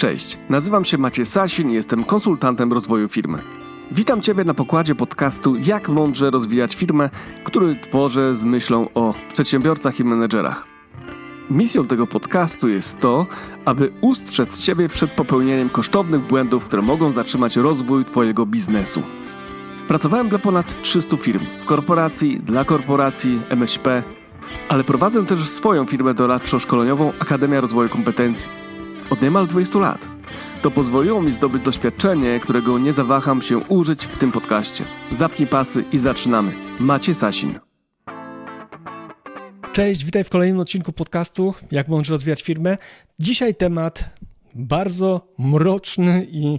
Cześć, nazywam się Maciej Sasin i jestem konsultantem rozwoju firmy. Witam Ciebie na pokładzie podcastu Jak mądrze rozwijać firmę, który tworzę z myślą o przedsiębiorcach i menedżerach. Misją tego podcastu jest to, aby ustrzec Ciebie przed popełnieniem kosztownych błędów, które mogą zatrzymać rozwój Twojego biznesu. Pracowałem dla ponad 300 firm w korporacji, dla korporacji, MŚP, ale prowadzę też swoją firmę doradczo-szkoleniową Akademia Rozwoju Kompetencji od niemal 20 lat. To pozwoliło mi zdobyć doświadczenie, którego nie zawaham się użyć w tym podcaście. Zapnij pasy i zaczynamy. Macie Sasin. Cześć, witaj w kolejnym odcinku podcastu Jak mądrze rozwijać firmę. Dzisiaj temat bardzo mroczny i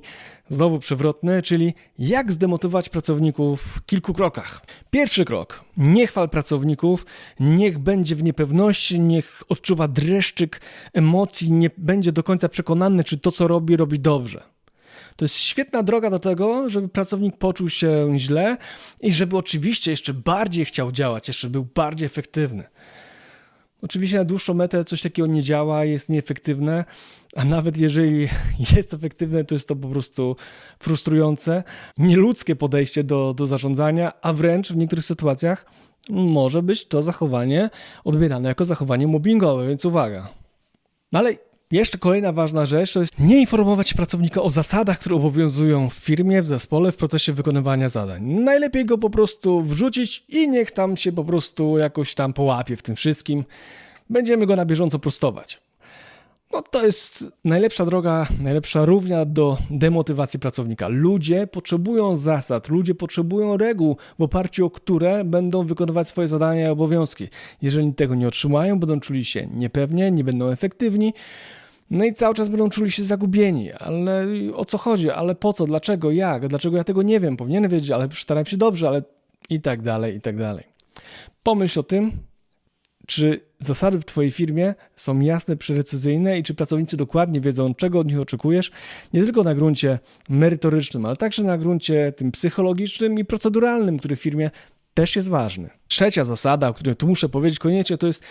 znowu przewrotny, czyli jak zdemotywować pracowników w kilku krokach. Pierwszy krok. Nie chwal pracowników, niech będzie w niepewności, niech odczuwa dreszczyk emocji, nie będzie do końca przekonany, czy to, co robi, robi dobrze. To jest świetna droga do tego, żeby pracownik poczuł się źle i żeby oczywiście jeszcze bardziej chciał działać, jeszcze był bardziej efektywny. Oczywiście na dłuższą metę coś takiego nie działa, jest nieefektywne, a nawet jeżeli jest efektywne, to jest to po prostu frustrujące, nieludzkie podejście do, do zarządzania, a wręcz w niektórych sytuacjach może być to zachowanie odbierane jako zachowanie mobbingowe, więc uwaga. No ale jeszcze kolejna ważna rzecz to jest nie informować pracownika o zasadach, które obowiązują w firmie, w zespole, w procesie wykonywania zadań. Najlepiej go po prostu wrzucić i niech tam się po prostu jakoś tam połapie w tym wszystkim. Będziemy go na bieżąco prostować. No to jest najlepsza droga, najlepsza równia do demotywacji pracownika. Ludzie potrzebują zasad, ludzie potrzebują reguł, w oparciu o które będą wykonywać swoje zadania i obowiązki. Jeżeli tego nie otrzymają, będą czuli się niepewnie, nie będą efektywni. No i cały czas będą czuli się zagubieni, ale o co chodzi, ale po co, dlaczego, jak, dlaczego ja tego nie wiem, powinienem wiedzieć, ale staram się dobrze, ale i tak dalej, i tak dalej. Pomyśl o tym, czy zasady w Twojej firmie są jasne, precyzyjne i czy pracownicy dokładnie wiedzą, czego od nich oczekujesz, nie tylko na gruncie merytorycznym, ale także na gruncie tym psychologicznym i proceduralnym, który w firmie też jest ważny. Trzecia zasada, o której tu muszę powiedzieć koniecznie, to jest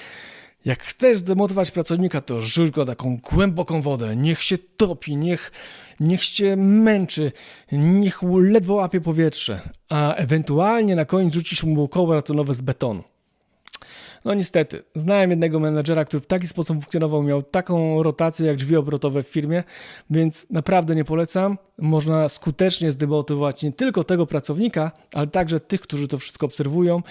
jak chcesz zdemotywować pracownika, to rzuć go taką głęboką wodę. Niech się topi, niech, niech się męczy, niech ledwo łapie powietrze, a ewentualnie na koniec rzucisz mu koło ratunowe z betonu. No niestety, znałem jednego menedżera, który w taki sposób funkcjonował, miał taką rotację jak drzwi obrotowe w firmie, więc naprawdę nie polecam. Można skutecznie zdemotywować nie tylko tego pracownika, ale także tych, którzy to wszystko obserwują,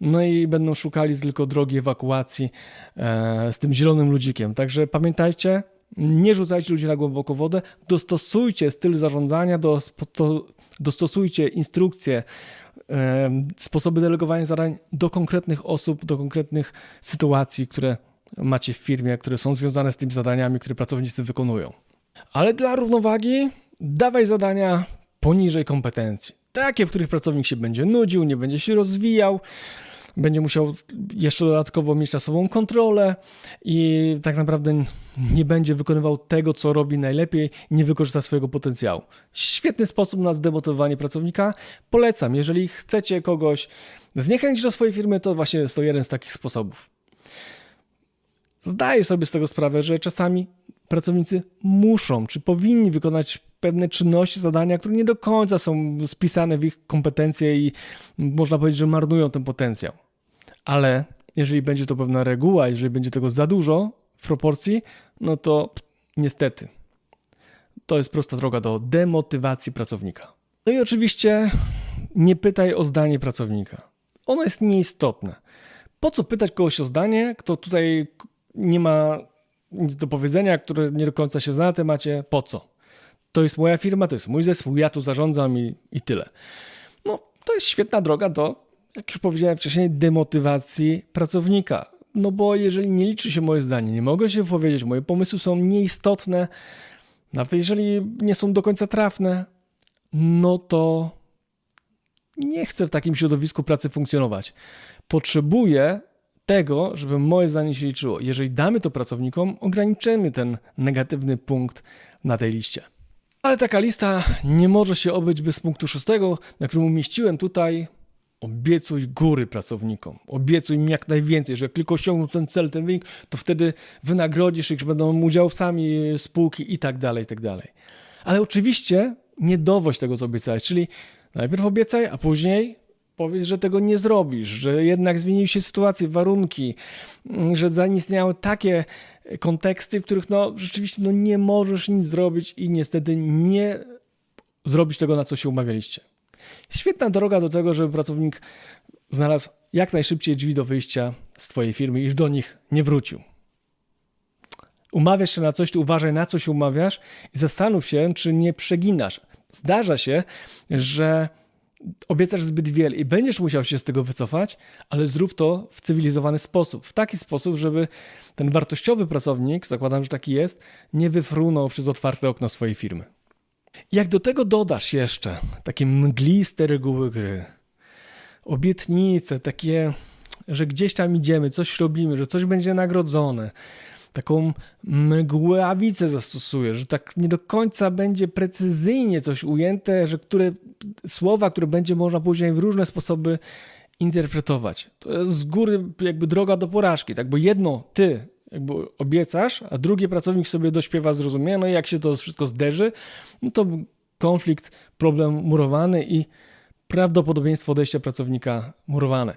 no i będą szukali tylko drogi ewakuacji e, z tym zielonym ludzikiem. Także pamiętajcie, nie rzucajcie ludzi na głęboką wodę, dostosujcie styl zarządzania, do, do, dostosujcie instrukcje, sposoby delegowania zadań do konkretnych osób, do konkretnych sytuacji, które macie w firmie, które są związane z tymi zadaniami, które pracownicy wykonują. Ale dla równowagi dawaj zadania poniżej kompetencji. Takie, w których pracownik się będzie nudził, nie będzie się rozwijał, będzie musiał jeszcze dodatkowo mieć czasową kontrolę i tak naprawdę nie będzie wykonywał tego, co robi najlepiej, nie wykorzysta swojego potencjału. Świetny sposób na zdemotywowanie pracownika. Polecam, jeżeli chcecie kogoś zniechęcić do swojej firmy, to właśnie jest to jeden z takich sposobów. Zdaję sobie z tego sprawę, że czasami pracownicy muszą czy powinni wykonać pewne czynności, zadania, które nie do końca są spisane w ich kompetencje i można powiedzieć, że marnują ten potencjał. Ale jeżeli będzie to pewna reguła, jeżeli będzie tego za dużo w proporcji, no to niestety to jest prosta droga do demotywacji pracownika. No i oczywiście nie pytaj o zdanie pracownika. Ono jest nieistotne. Po co pytać kogoś o zdanie, kto tutaj nie ma nic do powiedzenia, który nie do końca się zna na temacie? Po co? To jest moja firma, to jest mój zespół, ja tu zarządzam i, i tyle. No, to jest świetna droga do, jak już powiedziałem wcześniej, demotywacji pracownika. No bo jeżeli nie liczy się moje zdanie, nie mogę się wypowiedzieć, moje pomysły są nieistotne, nawet jeżeli nie są do końca trafne, no to nie chcę w takim środowisku pracy funkcjonować. Potrzebuję tego, żeby moje zdanie się liczyło. Jeżeli damy to pracownikom, ograniczymy ten negatywny punkt na tej liście. Ale taka lista nie może się obyć bez punktu szóstego, na którym umieściłem tutaj Obiecuj góry pracownikom. Obiecuj im jak najwięcej, że tylko osiągną ten cel, ten wynik, to wtedy wynagrodzisz ich, że będą udziałowcami spółki i tak dalej, i tak dalej. Ale oczywiście nie dowoź tego, co obiecałeś, czyli najpierw obiecaj, a później powiedz, że tego nie zrobisz, że jednak zmieniły się sytuacje, warunki, mm, że zaistniały takie konteksty, w których no, rzeczywiście no, nie możesz nic zrobić i niestety nie zrobisz tego, na co się umawialiście. Świetna droga do tego, żeby pracownik znalazł jak najszybciej drzwi do wyjścia z Twojej firmy i już do nich nie wrócił. Umawiasz się na coś, to uważaj na co się umawiasz i zastanów się, czy nie przeginasz. Zdarza się, że obiecasz zbyt wiele i będziesz musiał się z tego wycofać, ale zrób to w cywilizowany sposób. W taki sposób, żeby ten wartościowy pracownik, zakładam, że taki jest, nie wyfrunął przez otwarte okno swojej firmy. Jak do tego dodasz jeszcze takie mgliste reguły gry, obietnice, takie, że gdzieś tam idziemy, coś robimy, że coś będzie nagrodzone, taką mgławicę zastosujesz, że tak nie do końca będzie precyzyjnie coś ujęte, że które słowa, które będzie można później w różne sposoby interpretować. To jest z góry jakby droga do porażki, tak? Bo jedno ty jakby obiecasz, a drugi pracownik sobie dośpiewa, zrozumie, no i jak się to wszystko zderzy, no to konflikt, problem murowany i prawdopodobieństwo odejścia pracownika murowane.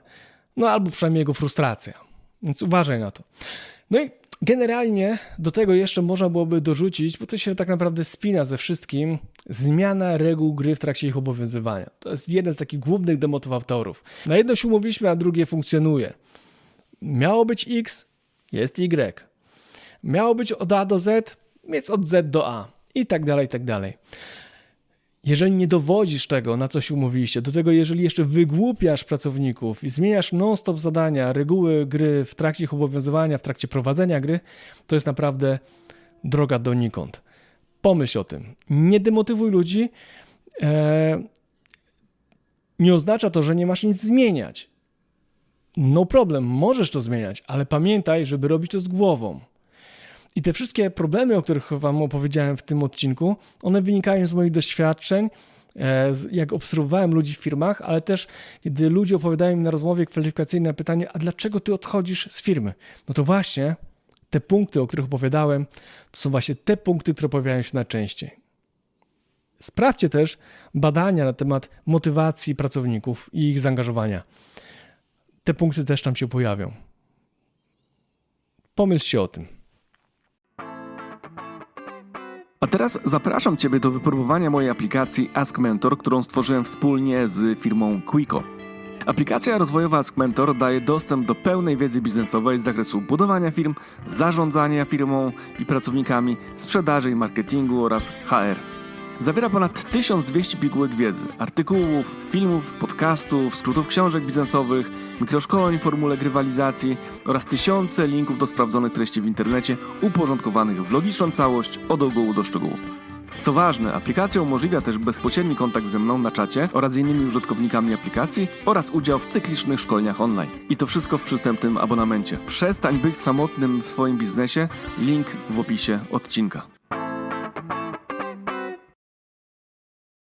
No albo przynajmniej jego frustracja. Więc uważaj na to. No i generalnie do tego jeszcze można byłoby dorzucić, bo to się tak naprawdę spina ze wszystkim, zmiana reguł gry w trakcie ich obowiązywania. To jest jeden z takich głównych demotywatorów. Na jedno się umówiliśmy, a drugie funkcjonuje. Miało być X, jest Y. Miało być od A do Z, jest od Z do A. I tak dalej, i tak dalej. Jeżeli nie dowodzisz tego, na co się umówiliście, do tego jeżeli jeszcze wygłupiasz pracowników i zmieniasz non-stop zadania, reguły gry w trakcie ich obowiązywania, w trakcie prowadzenia gry, to jest naprawdę droga donikąd. Pomyśl o tym. Nie demotywuj ludzi. Eee, nie oznacza to, że nie masz nic zmieniać. No problem, możesz to zmieniać, ale pamiętaj, żeby robić to z głową. I te wszystkie problemy, o których Wam opowiedziałem w tym odcinku, one wynikają z moich doświadczeń, e, jak obserwowałem ludzi w firmach, ale też kiedy ludzie opowiadają mi na rozmowie kwalifikacyjnej pytanie, a dlaczego ty odchodzisz z firmy? No to właśnie te punkty, o których opowiadałem, to są właśnie te punkty, które pojawiają się najczęściej. Sprawdźcie też badania na temat motywacji pracowników i ich zaangażowania. Te punkty też tam się pojawią. Pomyślcie o tym. A teraz zapraszam Ciebie do wypróbowania mojej aplikacji Ask Mentor, którą stworzyłem wspólnie z firmą Quico. Aplikacja rozwojowa Ask Mentor daje dostęp do pełnej wiedzy biznesowej z zakresu budowania firm, zarządzania firmą i pracownikami, sprzedaży i marketingu oraz HR. Zawiera ponad 1200 pigułek wiedzy, artykułów, filmów, podcastów, skrótów książek biznesowych, mikroszkoleń formule grywalizacji oraz tysiące linków do sprawdzonych treści w internecie uporządkowanych w logiczną całość od ogółu do szczegółu. Co ważne, aplikacja umożliwia też bezpośredni kontakt ze mną na czacie oraz z innymi użytkownikami aplikacji oraz udział w cyklicznych szkoleniach online. I to wszystko w przystępnym abonamencie. Przestań być samotnym w swoim biznesie. Link w opisie odcinka.